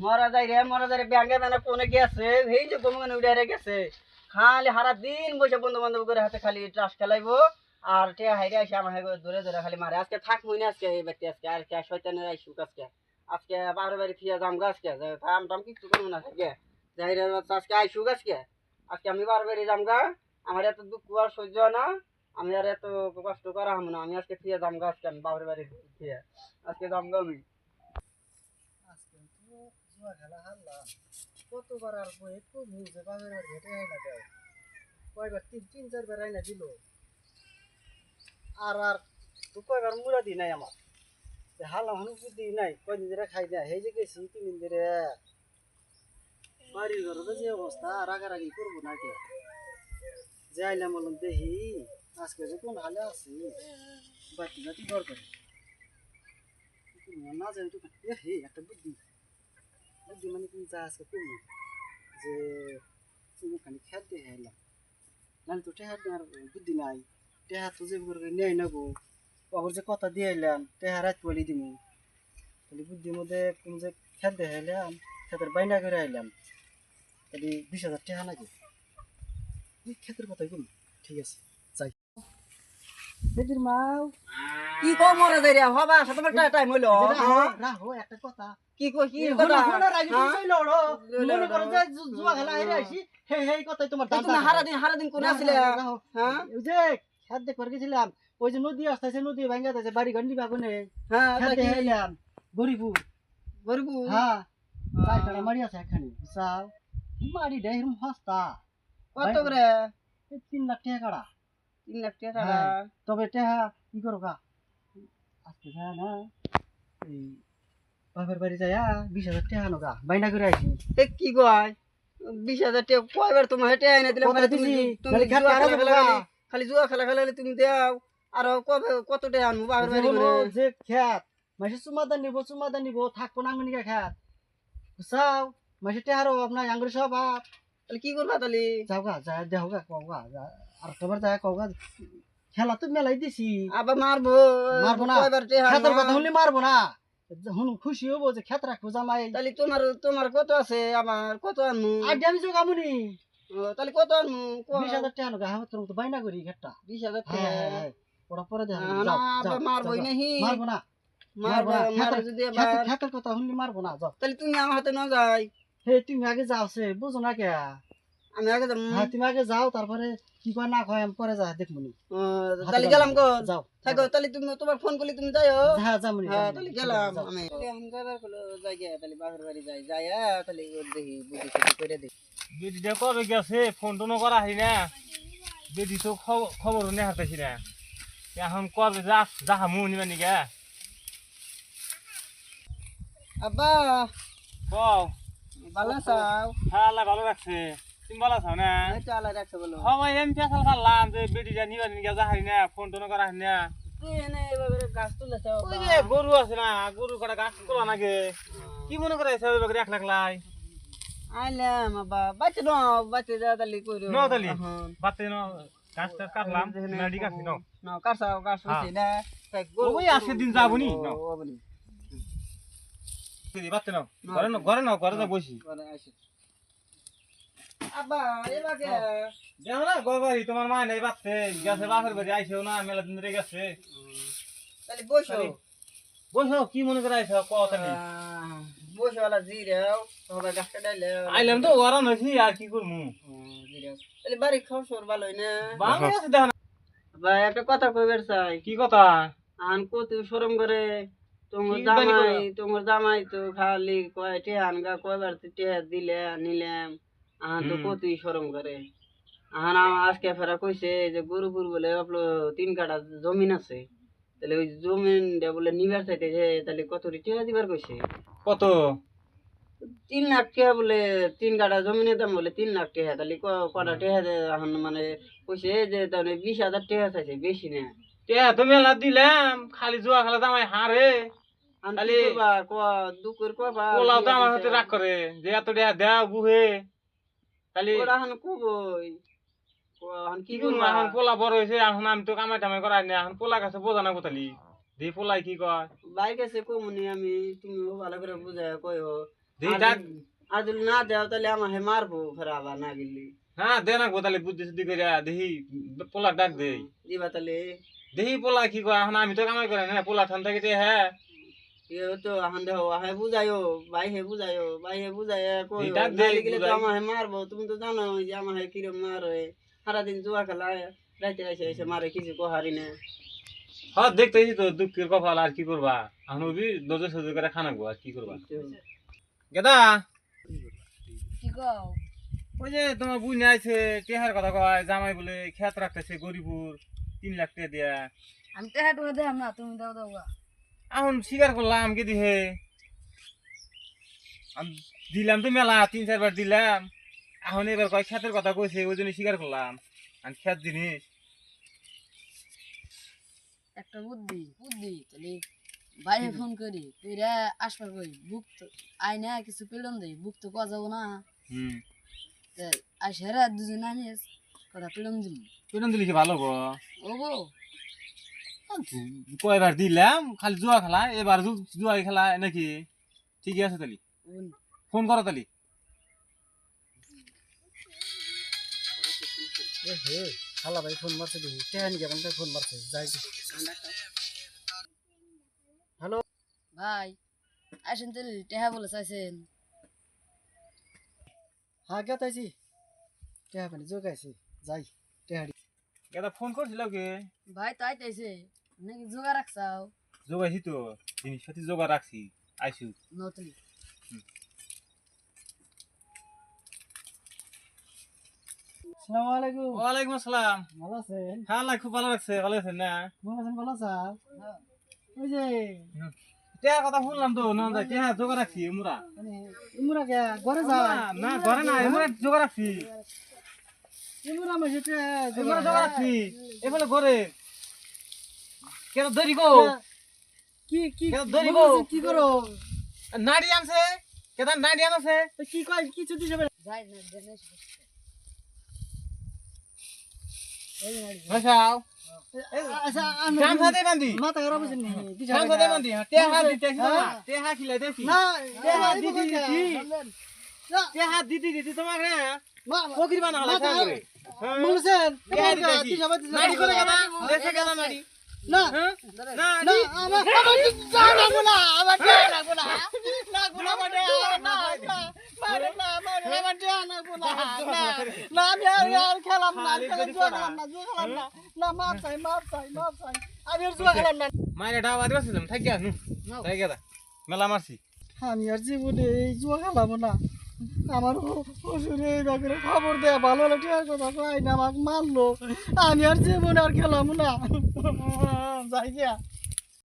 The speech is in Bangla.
মরা যাই রে ব্যাংকে কোনে গেছে? এই যে গেছে। খালি দিন বসে বন্ধু বান্ধব করে হাতে খালি ট্রাস খেলাইবো, আর আমার খালি আজকে থাক আজকে আজকে আর আজকে। বাড়ি ফিয়া যাম টাম আজকে। আজকে। আমি যাম গা। আমার এত দুঃখ আর সহ্য না। আমি আর এত কষ্ট করা হব না। আমি আজকে ফিয়া যাম গা আজকে আমি বাবার বাড়ি ফিয়া আজকে যাম গা কতবার আর বই একটু বুঝে বাপের বাড়ি হেঁটে আইনা দেয়। কয়বার তিন তিন, চারবার আইনা দিল। আর আর তো কয়বার মুড়া দি নাই আমার। হারলাম হানু বুদ্ধি নাই, কয়দিন ধরে খাই না যে গেছি তিন দিন ধরে। বাড়ির ঘরে যে অবস্থা রাগারাগি করব না কে? যে আইলাম বললাম, দেখি, আজকে যে কোন হালে আছি বাতি বাতি দরকার না জানি তো। একটা বুদ্ধি। বুদ্ধি মানে তুমি যা আজকে তুমি যে তুমি খানি খেয়াল দিয়ে হেলাম নাহলে তো টেহার দেওয়ার বুদ্ধি নাই টেহা তো যে করে নেই নেব ওর যে কথা দিয়ে এলাম টেহা রাত বলি দিমু তাহলে বুদ্ধির মধ্যে কোন যে খেয়াল দিয়ে হেলাম খেতের বাইনা করে আইলাম তাহলে বিশ হাজার টেহা লাগে এই ক্ষেতের কথাই বলি ঠিক আছে যাই বেটির মাও কি কো মরে যাই রে হবা তোমার টাইম হইল রাহো, একটা কথা কি কো কথা হ্যাঁ? মনে করো যে জুয়া খেলা হেরে আইছি হে হে কথাই তোমার তুমি হারা দিন হারা দিন কোন আসলে? হ্যাঁ? ওই যে খেত দেখ গেছিলাম ওই যে নদী আসতেছে নদী ভাঙ্গা যাচ্ছে বাড়ি ঘর নিবা কোনে? হ্যাঁ খেত গরিবুর। হ্যাঁ মারি আছে এখানে বুঝছাও? মারি দেয় হস্তা কত করে? তিন লাখ টাকা কাড়া। তিন লাখ টাকা। তবে টাকা কি করো গা। আজকে না এই বাপের বাড়ি যায় বিশ হাজার টাকা আনো গা বাইনা করে এ কি কয় বিশ হাজার টাকা কয়বার তোমার হেঁটে আইনা দিলাম? খালি জুয়া খেলা হলে তুমি দাও। আর কবে কত টাকা আনব বাবার যে বাড়ি করে? যে খেত মাসে নিব চুমাদান নিব থাকব না আঙ্গনিকা খেত বুঝছাও? মাসে টেহার অভাব নাই আঙ্গুরি সব তাহলে কি করবা তাহলে? যাও গা যা দেহ গা কও গা আর তোমার যা কও গা খেলা তো মেলাই দিছি। আবার মারবো। মারবো না। কথা হলে মারবো না। খুশি হব যে খেত রাখব জামাই। তাহলে তোমার তোমার কত আছে? আমার কত আমি যোগামুনি ও, তাহলে কত বিশ হাজার টাকা হ্যাঁ তোর তো বাইনা করি খেতটা। বিশ হাজার হ্যাঁ টাকা? হ্যাঁ হ্যাঁ ওরা পরে দেখ আবার নাহি। মারবো না। মারবো মারবো যদি খেতের কথা শুনলে মারবো না যাও। তাহলে তুমি আমার হাতে না যাই হে তুমি আগে যাও সে বুঝো না কে? আমি আগে হ্যাঁ তুমি আগে যাও তারপরে কি কয় না কয় আমি পরে যা দেখমুনি ও, তাহলে গেলাম কর যাও। থাকো তাহলে তুমি তোমার ফোন করলে তুমি যাইও। হ্যাঁ যামুনি হ্যাঁ তাহলে গেলাম আমি। আমি যাবার হলো যাই গে, তাহলে বাপের বাড়ি যাই। যাই তাহলে ওর দেখি সুদ্ধি করে দেখি বেডিটা কবে গেছে? ফোন টোনও করা হয় না। বেডি তো খব- খবরও নেই না। এখন কবে যা যাহা মুহ নিবা নিগা আব্বা। কও। ভালো আছাও হ্যাঁ আল্লাহ ভালো রাখছে। তুমি আছো না? রাখছে বলো। যে হারি না ফোন করা না। তুই এনে এভাবে গাছ তুলেছ ওই যে গরু আছে না গরু কটা গাছ তোলা নাগে কি মনে করে এসে ওই এক লাখ লাই? আইলাম আব্বা বাচ্চা ন বাচ্চা যা তাহলে কইরো। ন তাহলে? এখন। ন গাছ টাছ কাটলাম এখানে মেডি ন। ন কাটছাও গাছ হইছে না। তাই গরু- ওই আজকের দিন যাবনি? ন। ও, ও, বলি। বাতে ন ঘরে ন ঘরে ন ঘরে যা বসি। ঘরে। আব্বা এবাকে দেখো না গবারি তোমার মা নেই বাচ্চে। গেছে বাপের বাড়ি আইসেও না মেলা দিন ধরে গেছে। তাহলে বসো। বসো কি মনে করে আইসো কথা নেই। বসো ওলা জিরেও সবাই গাছ কাটাইলে আইলাম তো গরম হয়েছি আর কি করব? তাহলে বাড়ি খাওয়া সর ভালো না? বাংলা আছে দেখো ভাই একটা কথা কইবার চাই। কি কথা? আন কত শরম করে। তোমার জামাই তোমার জামাই তো খালি কয় আনগা কয়বার তো টে দিলে নিলাম। আহান তো। কতই শরম করে। আহান আজকে ফেরা কইছে যে গরুপুর বলে আপনার তিন কাটা জমিন আছে। তাহলে ওই জমিন বলে নিবার চাইতে যে তাহলে কত টিয়া দিবার কইছে? কত? তিন লাখ টাকা বলে তিন কাটা জমিনের দাম বলে তিন লাখ টাকা তাহলে কটা টাকা এখন মানে কইছে যে তাহলে বিশ হাজার টাকা চাইছে বেশি না। তে তো মেলা দিলাম খালি জুয়া খেলা জামাই হারে? ক- দুঃখের কবা পোলাও তো আমার হাতে রাগ করে যে এত দেয়া দেও গুহে খালি ওরা কি করবা? পোলা বড় এখন আমি তো কামাই টামাই করাই না এখন পোলা কাছে বোঝা না কোথালি। দি পোলাই কি কয়? বাইক আছে কমুনি আমি তুমি ভালো করে বুঝায় কইও। দেহি আর ডাক আর যদি না দেও তাহলে আমাকে মারবো আবার না গেলি। হ্যাঁ দে না গোতালে বুদ্ধি সুদ্ধি করে দেহি পোলা ডাক দেই। দিবা তাহলে। দেহি পোলা কি কয় এখন আমি তো কামাই করে না পোলা ঠান থেকে হ্যাঁ। ইয়ে তো দেখো আহে বুঝাইও ভাই হে বুঝাইও ভাই হে বুঝাই গেলে তো বুঝাই। আমাকে মারবো তুমি তো জানো যে আমাকে কিরম মারে সারাদিন জুয়া খেলা রাইতে এসে এসে মারে কিছু কহারি না হ্যাঁ দেখতেছি তো দুঃখের কপাল আর কি করবা এখন ওবি দজে সজে করে খানাবো আর কি করবা গেদা কি কও ওই যে তোমার বুঝ আছে টেহার কথা কয় জামাই বলে খেত রাখতেছে গরিপুর তিন লাখ টাকা দিয়া আমি টাকা টুকা না তুমি দাও দাও গা। এখন স্বীকার করলাম কি দিহে? দিলাম তো মেলা তিন চারবার দিলাম। এখন এবার কয় খেতের কথা কইছে ওই জন্য স্বীকার করলাম। আর খেত জিনিস। একটা বুদ্ধি বুদ্ধি তাহলে বাইরে ফোন করি কইরা আসবার কই বুক তো আই না কিছু পেলাম দেই বুক তো কয়া যাব না। হুম। আসেরা দুজন আনিস কথা পেলাম দিম। কেন দিলি কি ভালো গো? ও গো কয়বার দিলাম খালি জুয়া খেলা এবার জুয়া খেলা নাকি? ঠিকই আছে তালি ফোন করো তালি খালা ভাই ফোন মারছে দেখি। টেহানি কেমন ফোন মারছে? যাই দেখি। ভাই আসেন তাহলে টেহা বলে চাইছেন। হ্যাঁ কে তাইছি টেহা পানি জোগাইছি। যাই টেহারি। এটা ফোন করছিল কে? ভাই তো আইতেছে নাকি জোগা রাখছাও জোগাইছি তো জিনিসপাতি জোগা রাখছি আইসু। নতুন। আসসালামু আলাইকুম। ওয়ালাইকুম আসসালাম। ভালো আছেন? হ্যাঁ আল্লাহ খুব ভালো লাগছে ভালো আছেন না? ভালো আছেন ভালো আছেন? ওই যে টেহার কথা শুনলাম তো না যাই জোগা রাখছি মুরা কে ঘরে না ঘরে না এমরা জোগা রাখছি। ইমুরা মাঝে জোগা রাখছি। এফালে ঘরে। কেন ধরি গো? কি কি কেন ধরি গো? কি করো? নাড়ি আনছে? কেদার নাড়ি আনছে? তো কি কয় কিছু দিছে যাই না জেনে এই বসাও। আচ্ছা আমি সাথে বান্ধি। মাথা খারাপ হয়েছে নি দিশা সাথে বান্ধি। টেহা দিতে টেহা খিলাই দেখি না টেহা দিদি দিদি দিদি না। টেহা দিদি দিদি তোমার না মা বানা হলা মাথা করে বলছেন টেহা দিতেছি দিশা বাদ নাড়ি করে কেদা দেখে কেদা নাড়ি। না না না নাড়ি আমার আমার যা না গুনা আমার যা না গুনা না গুনা মানে না না মারে না মারে আমার যা না গুনা না না আমি আর আর খেলাম না খালি খেলাম গরিব জুয়া করা। খেলাম না জুয়া খেলাম না না মাপ চাই মাপ চাই মাপ চাই আমি আর জুয়া খেলাম না। মায়ের ডাবা দিবাছিলাম থাকি আসু তাই মেলা মারছি। আমি আর জীবনে এই জুয়া খেলাম না। আমার খবর দেয়া ভালো লাগে আমি আর জীবন আর খেলাম না। যাই